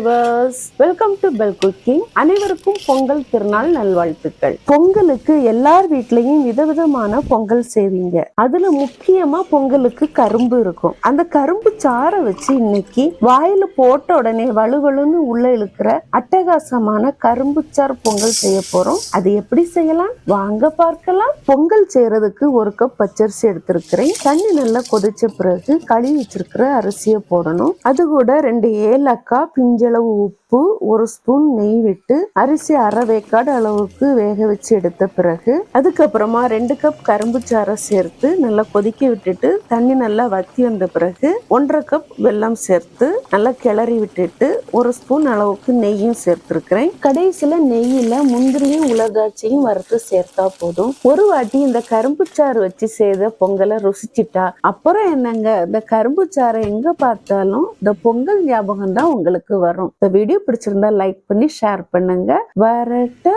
Viewers welcome to bell cooking அனைவருக்கும் பொங்கல் திருநாள் நல்வாழ்த்துக்கள். பொங்கலுக்கு எல்லார் வீட்லயும் விதவிதமான பொங்கல் செய்வீங்க. அதுல முக்கியமா பொங்கலுக்கு கரும்பு இருக்கும். அந்த கரும்பு சாறை வச்சு இன்னைக்கு வாயில போட்ட உடனே வலுவலுன்னு உள்ள இழுக்கிற அட்டகாசமான கரும்பு சார் பொங்கல் செய்ய போறோம். அது எப்படி செய்யலாம்? வாங்க பார்க்கலாம். பொங்கல் செய்யறதுக்கு ஒரு கப் பச்சரிசி எடுத்திருக்கிறேன். தண்ணி நல்லா கொதிச்ச பிறகு கழுவி வச்சிருக்கிற அரிசியை போடணும். அது கூட ரெண்டு ஏலக்காய் அளவு உப்பு ஒரு ஸ்பூன் நெய் விட்டு அரிசி அரை வேக்காடு அளவுக்கு வேக வச்சு எடுத்த பிறகு அதுக்கப்புறமா ரெண்டு கப் கரும்பு சாறை சேர்த்து நல்லா கொதிக்க விட்டுட்டு தண்ணி நல்லா வத்தி வந்த பிறகு ஒன்றரை கப் வெல்லம் சேர்த்து நல்லா கிளறி விட்டுட்டு ஒரு ஸ்பூன் அளவுக்கு நெய்யும் சேர்த்துருக்கிறேன். கடைசியில் நெய்யில் முந்திரி உலர்தாச்சியும் வறுத்து சேர்த்தா போதும். ஒரு வாட்டி இந்த கரும்பு சாறு வச்சு செய்த பொங்கலை ருசிச்சிட்டா. அப்புறம் என்னங்க இந்த கரும்பு சாறை எங்க பார்த்தாலும் இந்த பொங்கல் ஞாபகம் தான் உங்களுக்கு வரும். இந்த வீடியோ பிடிச்சிருந்தா லைக் பண்ணி ஷேர் பண்ணுங்க. வரட்டா!